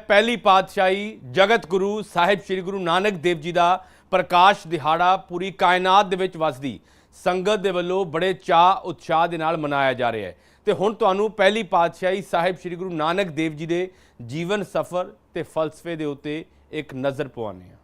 ਪਹਿਲੀ ਪਾਤਸ਼ਾਹੀ ਜਗਤ ਗੁਰੂ ਸਾਹਿਬ ਸ੍ਰੀ ਗੁਰੂ ਨਾਨਕ ਦੇਵ ਜੀ ਦਾ ਪ੍ਰਕਾਸ਼ ਦਿਹਾੜਾ ਪੂਰੀ ਕਾਇਨਾਤ ਦੇ ਵਿੱਚ ਵਸਦੀ। ਸੰਗਤ ਦੇ ਵੱਲੋਂ ਬੜੇ ਚਾਅ, ਉਤਸ਼ਾਹ ਦੇ ਨਾਲ ਮਨਾਇਆ ਜਾ ਰਿਹਾ ਹੈ। ਤੇ ਹੁਣ ਤੁਹਾਨੂੰ ਪਹਿਲੀ ਪਾਤਸ਼ਾਹੀ ਸਾਹਿਬ ਸ੍ਰੀ ਗੁਰੂ ਨਾਨਕ ਦੇਵ ਜੀ ਦੇ ਜੀਵਨ ਸਫਰ ਤੇ ਫਲਸਫੇ ਦੇ ਉੱਤੇ ਇੱਕ ਨਜ਼ਰ ਪਵਾਉਂਦੇ ਹਾਂ।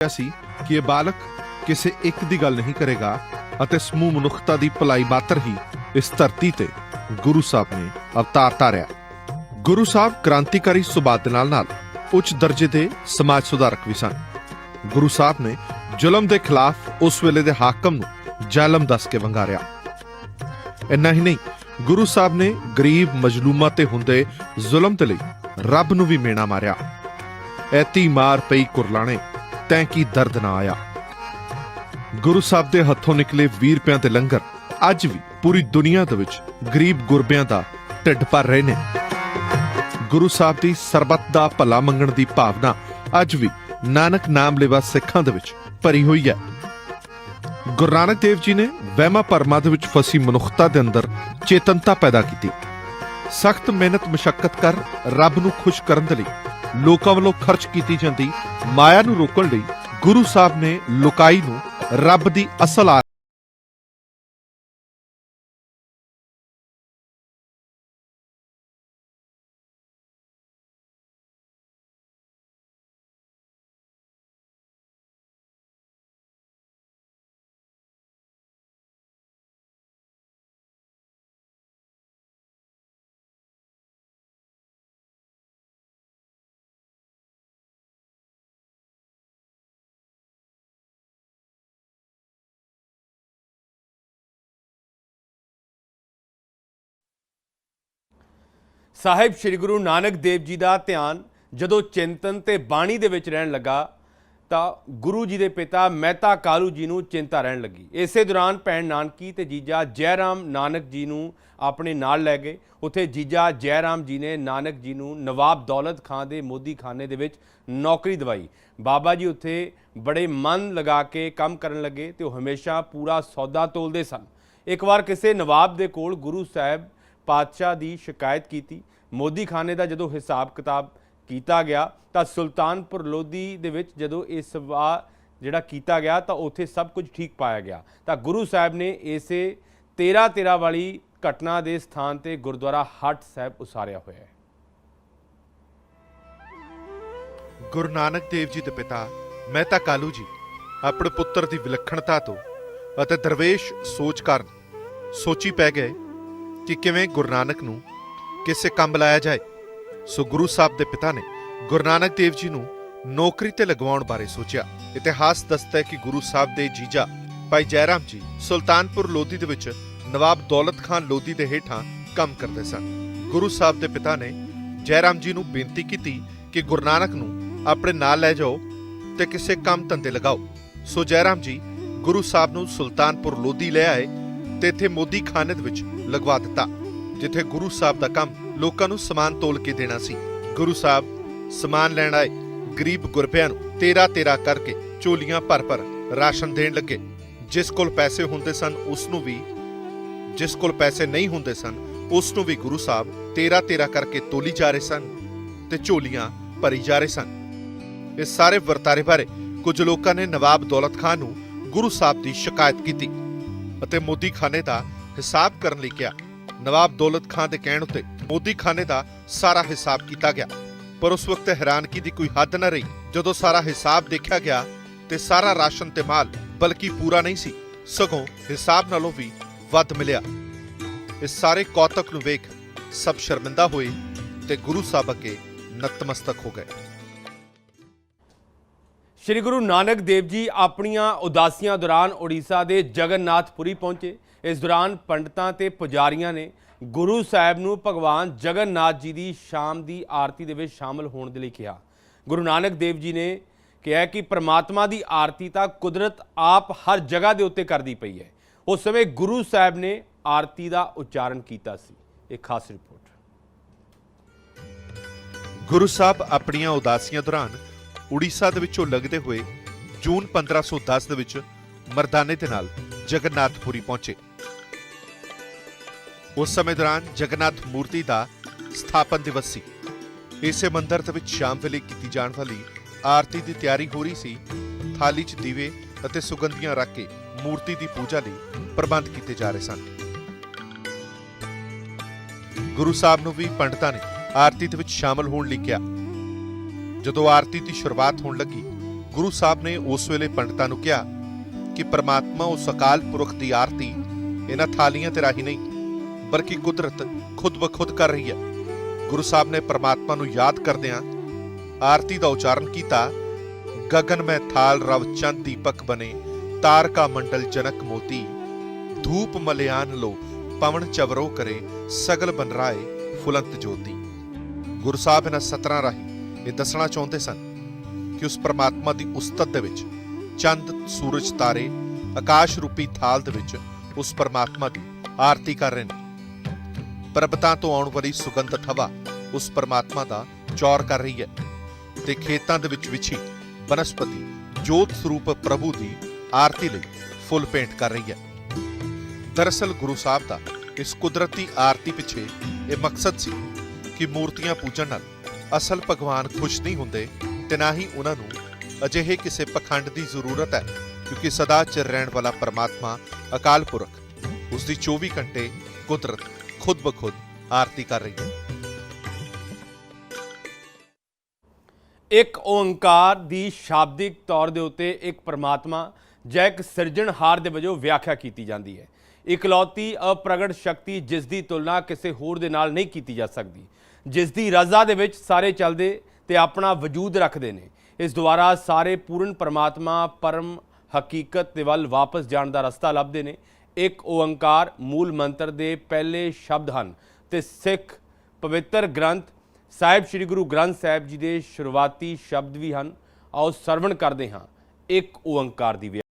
ਕਿਹਾ ਸੀ ਕਿ ਇਹ ਬਾਲਕ ਕਿਸੇ ਇੱਕ ਦੀ ਗੱਲ ਨਹੀਂ ਕਰੇਗਾ ਅਤੇ ਸਮੂਹ ਮਨੁੱਖਤਾ ਦੀ ਭਲਾਈ ਮਾਤਰ ਹੀ ਇਸ ਧਰਤੀ ਤੇ ਗੁਰੂ ਸਾਹਿਬ ਨੇ ਅਵਤਾਰ ਧਾਰਿਆ। ਗੁਰੂ ਸਾਹਿਬ ਕ੍ਰਾਂਤੀਕਾਰੀ ਸੁਭਾਅ ਦੇ ਨਾਲ ਨਾਲ ਉੱਚ ਦਰਜੇ ਦੇ ਸਮਾਜ ਸੁਧਾਰਕ ਵੀ ਸਨ। ਗੁਰੂ ਸਾਹਿਬ ਨੇ ਜ਼ੁਲਮ ਦੇ ਖਿਲਾਫ ਉਸ ਵੇਲੇ ਦੇ ਹਾਕਮ ਨੂੰ ਜ਼ਾਲਮ ਦੱਸ ਕੇ ਵੰਗਾਰਿਆ। ਇੰਨਾ ਹੀ ਨਹੀਂ, ਗੁਰੂ ਸਾਹਿਬ ਨੇ ਗਰੀਬ ਮਜਲੂਮਾਂ ਤੇ ਹੁੰਦੇ ਜ਼ੁਲਮ ਦੇ ਲਈ ਰੱਬ ਨੂੰ ਵੀ ਮੇਣਾ ਮਾਰਿਆ। ਐਤੀ ਮਾਰ ਪਈ ਕੁਰਲਾਣੇ ਤੈਂ ਕੀ ਦਰਦ ਨਾ ਆਇਆ? ਗੁਰੂ ਸਾਹਿਬ ਦੇ ਹੱਥੋਂ ਨਿਕਲੇ 20 ਰੁਪਿਆਂ ਦੇ ਲੰਗਰ ਅੱਜ ਵੀ ਪੂਰੀ ਦੁਨੀਆ ਦੇ ਵਿੱਚ ਗਰੀਬ ਗੁਰਬਿਆਂ ਦਾ ਢਿੱਡ ਭਰ ਰਹੇ ਨੇ। ਗੁਰੂ ਸਾਹਿਬ ਦੀ ਸਰਬੱਤ ਦਾ ਭਲਾ ਮੰਗਣ ਦੀ ਭਾਵਨਾ ਅੱਜ ਵੀ ਨਾਨਕ ਨਾਮ ਲੈਵਾ ਸਿੱਖਾਂ ਦੇ ਵਿੱਚ ਭਰੀ ਹੋਈ ਹੈ। ਗੁਰੂ ਨਾਨਕ ਦੇਵ ਜੀ ਨੇ ਵਹਿਮਾਂ ਭਰਮਾਂ ਦੇ ਵਿੱਚ ਫਸੀ ਮਨੁੱਖਤਾ ਦੇ ਅੰਦਰ ਚੇਤਨਤਾ ਪੈਦਾ ਕੀਤੀ। ਸਖਤ ਮਿਹਨਤ ਮੁਸ਼ਕਲ ਕਰ ਰੱਬ ਨੂੰ ਖੁਸ਼ ਕਰਨ ਦੇ ਲਈ ਲੋਕਾਂ ਵੱਲੋਂ ਖਰਚ ਕੀਤੀ ਜਾਂਦੀ, ਮਾਇਆ ਨੂੰ ਰੋਕਣ ਲਈ ਗੁਰੂ ਸਾਹਿਬ ਨੇ ਲੁਕਾਈ ਨੂੰ ਰੱਬ ਦੀ ਅਸਲ ਸਾਹਿਬ ਸ੍ਰੀ ਗੁਰੂ ਨਾਨਕ ਦੇਵ ਜੀ ਦਾ ਧਿਆਨ ਜਦੋਂ ਚਿੰਤਨ ਤੇ ਬਾਣੀ ਦੇ ਵਿੱਚ ਰਹਿਣ ਲੱਗਾ, ਤਾਂ ਗੁਰੂ ਜੀ ਦੇ ਪਿਤਾ ਮਹਿਤਾ ਕਾਲੂ ਜੀ ਨੂੰ ਚਿੰਤਾ ਰਹਿਣ ਲੱਗੀ। ਇਸੇ ਦੌਰਾਨ ਭੈਣ ਨਾਨਕੀ ਤੇ ਜੀਜਾ ਜੈਰਾਮ ਨਾਨਕ ਜੀ ਨੂੰ ਆਪਣੇ ਨਾਲ ਲੈ ਗਏ। ਉੱਥੇ ਜੀਜਾ ਜੈਰਾਮ ਜੀ ਨੇ ਨਾਨਕ ਜੀ ਨੂੰ ਨਵਾਬ ਦੌਲਤ ਖਾਨ ਦੇ ਮੋਦੀ ਖਾਨੇ ਦੇ ਵਿੱਚ ਨੌਕਰੀ ਦਵਾਈ। ਬਾਬਾ ਜੀ ਉੱਥੇ ਬੜੇ ਮਨ ਲਗਾ ਕੇ ਕੰਮ ਕਰਨ ਲੱਗੇ ਤੇ ਉਹ ਹਮੇਸ਼ਾ ਪੂਰਾ ਸੌਦਾ ਤੋਲਦੇ ਸਨ। ਇੱਕ ਵਾਰ ਕਿਸੇ ਨਵਾਬ ਦੇ ਕੋਲ ਗੁਰੂ ਸਾਹਿਬ ਪਾਤਸ਼ਾਹ ਦੀ ਸ਼ਿਕਾਇਤ ਕੀਤੀ। ਮੋਦੀ ਖਾਨੇ ਦਾ ਜਦੋਂ ਹਿਸਾਬ ਕਿਤਾਬ ਕੀਤਾ ਗਿਆ, ਤਾਂ ਸੁਲਤਾਨਪੁਰ ਲੋਧੀ ਦੇ ਵਿੱਚ ਜਦੋਂ ਇਹ ਸਵਾ ਜਿਹੜਾ ਕੀਤਾ ਗਿਆ, ਤਾਂ ਉੱਥੇ ਸਭ ਕੁਝ ਠੀਕ ਪਾਇਆ ਗਿਆ। ਤਾਂ ਗੁਰੂ ਸਾਹਿਬ ਨੇ ਇਸੇ 13 13 ਵਾਲੀ ਘਟਨਾ ਦੇ ਸਥਾਨ ਤੇ ਗੁਰਦੁਆਰਾ ਹੱਟ ਸਾਹਿਬ ਉਸਾਰਿਆ ਹੋਇਆ ਹੈ। ਗੁਰੂ ਨਾਨਕ ਦੇਵ ਜੀ ਦੇ ਪਿਤਾ ਮਹਿਤਾ ਕਾਲੂ ਜੀ, ਆਪਣੇ ਪੁੱਤਰ ਦੀ ਵਿਲੱਖਣਤਾ ਤੋਂ ਅਤੇ ਦਰਵੇਸ਼ ਸੋਚ ਕਾਰਨ ਸੋਚੀ ਪੈ ਗਏ ਕਿ ਕਿਵੇਂ ਗੁਰੂ ਨਾਨਕ ਨੂੰ ਕਿਸੇ ਕੰਮ ਲਾਇਆ ਜਾਏ? ਸੋ ਗੁਰੂ ਸਾਹਿਬ ਦੇ ਪਿਤਾ ਨੇ ਗੁਰੂ ਨਾਨਕ ਦੇਵ ਜੀ ਨੂੰ ਨੌਕਰੀ ਤੇ ਲਗਵਾਉਣ ਬਾਰੇ ਸੋਚਿਆ। ਇਤਿਹਾਸ ਦੱਸਦਾ ਹੈ ਕਿ ਗੁਰੂ ਸਾਹਿਬ ਦੇ ਜੀਜਾ ਭਾਈ ਜੈਰਾਮ ਜੀ ਸੁਲਤਾਨਪੁਰ ਲੋਧੀ ਦੇ ਵਿੱਚ ਨਵਾਬ ਦੌਲਤ ਖਾਨ ਲੋਧੀ ਦੇ ਹੇਠਾਂ ਕੰਮ ਕਰਦੇ ਸਨ। ਗੁਰੂ ਸਾਹਿਬ ਦੇ ਪਿਤਾ ਨੇ ਜੈਰਾਮ ਜੀ ਨੂੰ ਬੇਨਤੀ ਕੀਤੀ ਕਿ ਗੁਰੂ ਨਾਨਕ ਨੂੰ ਆਪਣੇ ਨਾਲ ਲੈ ਜਾਓ ਤੇ ਕਿਸੇ ਕੰਮ ਧੰਦੇ ਲਗਾਓ। ਸੋ ਜੈਰਾਮ ਜੀ ਗੁਰੂ ਸਾਹਿਬ ਨੂੰ ਸੁਲਤਾਨਪੁਰ ਲੋਧੀ ਲੈ ਆਏ ਤੇ ਇੱਥੇ ਮੋਦੀ ਖਾਨੇ ਵਿੱਚ ਲਗਵਾ ਦਿੱਤਾ, ਜਿੱਥੇ ਗੁਰੂ ਸਾਹਿਬ ਦਾ ਕੰਮ ਲੋਕਾਂ ਨੂੰ ਸਮਾਨ ਤੋਲ ਕੇ ਦੇਣਾ ਸੀ। ਗੁਰੂ ਸਾਹਿਬ ਸਮਾਨ ਲੈਣ ਆਏ ਗਰੀਬ ਗੁਰਬਿਆਂ ਨੂੰ ਤੇਰਾ ਤੇਰਾ ਕਰਕੇ ਝੋਲੀਆਂ ਭਰ ਭਰ ਰਾਸ਼ਨ ਦੇਣ ਲੱਗੇ। ਜਿਸ ਕੋਲ ਪੈਸੇ ਹੁੰਦੇ ਸਨ, ਉਸ ਨੂੰ ਵੀ, ਜਿਸ ਕੋਲ ਪੈਸੇ ਨਹੀਂ ਹੁੰਦੇ ਸਨ, ਉਸ ਨੂੰ ਵੀ ਗੁਰੂ ਸਾਹਿਬ ਤੇਰਾ ਤੇਰਾ ਕਰਕੇ ਤੋਲੀ ਜਾ ਰਹੇ ਸਨ ਤੇ ਝੋਲੀਆਂ ਭਰੀ ਜਾ ਰਹੇ ਸਨ। ਇਸ ਸਾਰੇ ਵਰਤਾਰੇ ਬਾਰੇ ਕੁਝ ਲੋਕਾਂ ਨੇ ਨਵਾਬ ਦੌਲਤ ਖਾਨ ਨੂੰ ਗੁਰੂ ਸਾਹਿਬ ਦੀ ਸ਼ਿਕਾਇਤ ਕੀਤੀ। ਅਤੇ ਮੋਦੀ ਖਾਨੇ ਦਾ ਹਿਸਾਬ ਕਰਨ ਲਈ ਕਿਹਾ। ਨਵਾਬ ਦੌਲਤ ਖਾਨ ਦੇ ਕਹਿਣ ਉੱਤੇ ਮੋਦੀ ਖਾਨੇ ਦਾ ਸਾਰਾ ਹਿਸਾਬ ਕੀਤਾ ਗਿਆ। ਪਰ ਉਸ ਵਕਤ ਹੈਰਾਨਗੀ ਦੀ ਕੋਈ ਹੱਦ ਨਾ ਰਹੀ। ਜਦੋਂ ਸਾਰਾ ਹਿਸਾਬ ਦੇਖਿਆ ਗਿਆ ਤੇ ਸਾਰਾ ਰਾਸ਼ਨ ਤੇ ਮਾਲ ਬਲਕਿ ਪੂਰਾ ਨਹੀਂ ਸੀ, ਸਗੋਂ ਹਿਸਾਬ ਨਾਲੋਂ ਵੀ ਵੱਧ ਮਿਲਿਆ। ਇਸ ਸਾਰੇ ਕੌਤਕ ਨੂੰ ਵੇਖ ਸਭ ਸ਼ਰਮਿੰਦਾ ਹੋਏ ਤੇ ਗੁਰੂ ਸਾਹਿਬ ਅੱਗੇ ਨਤਮਸਤਕ ਹੋ ਗਏ। ਸ਼੍ਰੀ ਗੁਰੂ ਨਾਨਕ ਦੇਵ ਜੀ ਆਪਣੀਆਂ ਉਦਾਸੀਆਂ ਦੌਰਾਨ ਉੜੀਸਾ ਦੇ ਜਗਨਨਾਥਪੁਰੀ ਪਹੁੰਚੇ। ਇਸ ਦੌਰਾਨ ਪੰਡਤਾਂ ਤੇ ਪੁਜਾਰੀਆਂ ਨੇ ਗੁਰੂ ਸਾਹਿਬ ਨੂੰ ਭਗਵਾਨ ਜਗਨਨਾਥ ਜੀ ਦੀ ਸ਼ਾਮ ਦੀ ਆਰਤੀ ਦੇ ਵਿੱਚ ਸ਼ਾਮਲ ਹੋਣ ਦੇ ਲਈ ਕਿਹਾ। ਗੁਰੂ ਨਾਨਕ ਦੇਵ ਜੀ ਨੇ ਕਿਹਾ ਕਿ ਪ੍ਰਮਾਤਮਾ ਦੀ ਆਰਤੀ ਤਾਂ ਕੁਦਰਤ ਆਪ ਹਰ ਜਗ੍ਹਾ ਦੇ ਉੱਤੇ ਕਰਦੀ ਪਈ ਹੈ। ਉਸ ਸਮੇਂ ਗੁਰੂ ਸਾਹਿਬ ਨੇ ਆਰਤੀ ਦਾ ਉਚਾਰਨ ਕੀਤਾ ਸੀ। ਇਹ ਖਾਸ ਰਿਪੋਰਟ। ਗੁਰੂ ਸਾਹਿਬ ਆਪਣੀਆਂ ਉਦਾਸੀਆਂ ਦੌਰਾਨ ਉੜੀਸਾ ਦੇ ਵਿੱਚੋਂ ਲੱਗਦੇ ਹੋਏ ਜੂਨ 1510 ਦੇ ਵਿੱਚ ਮਰਦਾਨੇ ਦੇ ਨਾਲ ਜਗਨਨਾਥਪੁਰੀ ਪਹੁੰਚੇ। ਉਸ ਸਮੇਂ ਦੌਰਾਨ ਜਗਨਨਾਥ ਮੂਰਤੀ ਦਾ ਸਥਾਪਨ ਦਿਵਸ ਸੀ। ਇਸੇ ਮੰਦਰ ਦੇ ਵਿੱਚ ਸ਼ਾਮ ਵੇਲੇ ਕੀਤੀ ਜਾਣ ਵਾਲੀ ਆਰਤੀ ਦੀ ਤਿਆਰੀ ਹੋ ਰਹੀ ਸੀ। ਥਾਲੀ 'ਚ ਦੀਵੇ ਅਤੇ ਸੁਗੰਧੀਆਂ ਰੱਖ ਕੇ ਮੂਰਤੀ ਦੀ ਪੂਜਾ ਲਈ ਪ੍ਰਬੰਧ ਕੀਤੇ ਜਾ ਰਹੇ ਸਨ। ਗੁਰੂ ਸਾਹਿਬ ਨੂੰ ਵੀ ਪੰਡਤਾਂ ਨੇ ਆਰਤੀ ਦੇ ਵਿੱਚ ਸ਼ਾਮਲ ਹੋਣ ਲਈ ਕਿਹਾ। ਜਦੋਂ ਆਰਤੀ ਦੀ ਸ਼ੁਰੂਆਤ ਹੋਣ ਲੱਗੀ, ਗੁਰੂ ਸਾਹਿਬ ਨੇ ਉਸ ਵੇਲੇ ਪੰਡਤਾਂ ਨੂੰ ਕਿਹਾ ਕਿ ਪ੍ਰਮਾਤਮਾ ਉਸ ਅਕਾਲ ਪੁਰਖ ਦੀ ਆਰਤੀ ਇਹਨਾਂ ਥਾਲੀਆਂ ਤੇ ਰਾਹੀ ਨਹੀਂ, ਬਲਕਿ ਕੁਦਰਤ ਖੁਦ ਬਖੁਦ ਕਰ ਰਹੀ ਹੈ। ਗੁਰੂ ਸਾਹਿਬ ਨੇ ਪ੍ਰਮਾਤਮਾ ਨੂੰ ਯਾਦ ਕਰਦਿਆਂ ਆਰਤੀ ਦਾ ਉਚਾਰਨ ਕੀਤਾ, ਗਗਨ ਮੈਂ ਥਾਲ ਰਵ ਚੰਦ ਦੀਪਕ ਬਨੇ ਤਾਰਕਾ ਮੰਡਲ ਜਨਕ ਮੋਤੀ, ਧੂਪ ਮਲਿਆਨ ਲੋ, ਪਵਨ ਚਵਰੋ ਕਰੇ, ਸਗਲ ਬਨਰਾਏ ਫੁਲੰਤ ਜੋਤੀ। ਗੁਰੂ ਸਾਹਿਬ ਇਹਨਾਂ ਸਤਰਾਂ ਰਾਹੀ ਇਹ ਦੱਸਣਾ ਚਾਹੁੰਦੇ ਸਨ ਕਿ ਉਸ ਪਰਮਾਤਮਾ ਦੀ ਉਸਤਤ ਦੇ ਵਿੱਚ ਚੰਦ, ਸੂਰਜ, ਤਾਰੇ, ਆਕਾਸ਼ ਰੂਪੀ ਥਾਲ ਦੇ ਵਿੱਚ ਉਸ ਪਰਮਾਤਮਾ ਦੀ ਆਰਤੀ ਕਰ ਰਹੇ ਨੇ। ਪਰਬਤਾਂ ਤੋਂ ਆਉਣ ਵਾਲੀ ਸੁਗੰਧਤ ਹਵਾ ਉਸ ਪਰਮਾਤਮਾ ਦਾ ਚੌਰ ਕਰ ਰਹੀ ਹੈ ਤੇ ਖੇਤਾਂ ਦੇ ਵਿੱਚ ਵਿਛੀ ਬਨਸਪਤੀ ਜੋਤ ਸਰੂਪ ਪ੍ਰਭੂ ਦੀ ਆਰਤੀ ਲਈ ਫੁੱਲ ਪੇਂਟ ਕਰ ਰਹੀ ਹੈ। ਦਰਅਸਲ ਗੁਰੂ ਸਾਹਿਬ ਦਾ ਇਸ ਕੁਦਰਤੀ ਆਰਤੀ ਪਿੱਛੇ ਇਹ ਮਕਸਦ ਸੀ ਕਿ ਮੂਰਤੀਆਂ ਪੂਜਣ ਨਾਲ ਅਸਲ ਭਗਵਾਨ ਖੁਸ਼ ਨਹੀਂ ਹੁੰਦੇ, ਤੇ ਨਾ ਹੀ ਉਹਨਾਂ ਨੂੰ ਅਜਿਹੇ ਕਿਸੇ ਪਖੰਡ ਦੀ ਜ਼ਰੂਰਤ ਹੈ, ਕਿਉਂਕਿ ਸਦਾ ਚਿਰ ਰਹਿਣ ਵਾਲਾ ਪਰਮਾਤਮਾ ਅਕਾਲ ਪੁਰਖ ਉਸ ਦੀ 24 ਘੰਟੇ ਕੁਦਰਤ ਖੁਦ ਬਖੁਦ ਆਰਤੀ ਕਰ ਰਹੀ ਹੈ। ਇੱਕ ਓੰਕਾਰ ਦੀ ਸ਼ਾਬਦਿਕ ਤੌਰ ਦੇ ਉੱਤੇ ਇੱਕ ਪਰਮਾਤਮਾ ਜਾਂ ਇੱਕ ਸਿਰਜਣਹਾਰ ਦੇ ਵਜੋਂ ਵਿਆਖਿਆ ਕੀਤੀ ਜਾਂਦੀ ਹੈ। ਇਕਲੌਤੀ ਅਪ੍ਰਗਟ ਸ਼ਕਤੀ ਜਿਸ ਦੀ ਤੁਲਨਾ ਕਿਸੇ ਹੋਰ ਦੇ ਨਾਲ ਨਹੀਂ ਕੀਤੀ ਜਾ ਸਕਦੀ, ਜਿਸ ਦੀ ਰਜ਼ਾ ਦੇ ਵਿੱਚ ਸਾਰੇ ਚੱਲਦੇ ਤੇ ਆਪਣਾ ਵਜੂਦ ਰੱਖਦੇ ਨੇ, ਇਸ ਦੁਆਰਾ ਸਾਰੇ ਪੂਰਨ ਪਰਮਾਤਮਾ ਪਰਮ ਹਕੀਕਤ ਦੇ ਵੱਲ ਵਾਪਸ ਜਾਣ ਦਾ ਰਸਤਾ ਲੱਭਦੇ ਨੇ। ਇੱਕ ਓੰਕਾਰ ਮੂਲ ਮੰਤਰ ਦੇ ਪਹਿਲੇ ਸ਼ਬਦ ਹਨ ਤੇ ਸਿੱਖ ਪਵਿੱਤਰ ਗ੍ਰੰਥ, ਸਾਹਿਬ ਸ੍ਰੀ ਗੁਰੂ ਗ੍ਰੰਥ ਸਾਹਿਬ ਜੀ ਦੇ ਸ਼ੁਰੂਆਤੀ ਸ਼ਬਦ ਵੀ ਹਨ। ਆਓ ਸਰਵਣ ਕਰਦੇ ਹਾਂ, ਇੱਕ ਓੰਕਾਰ ਦੀ ਵਿਆਖਿਆ।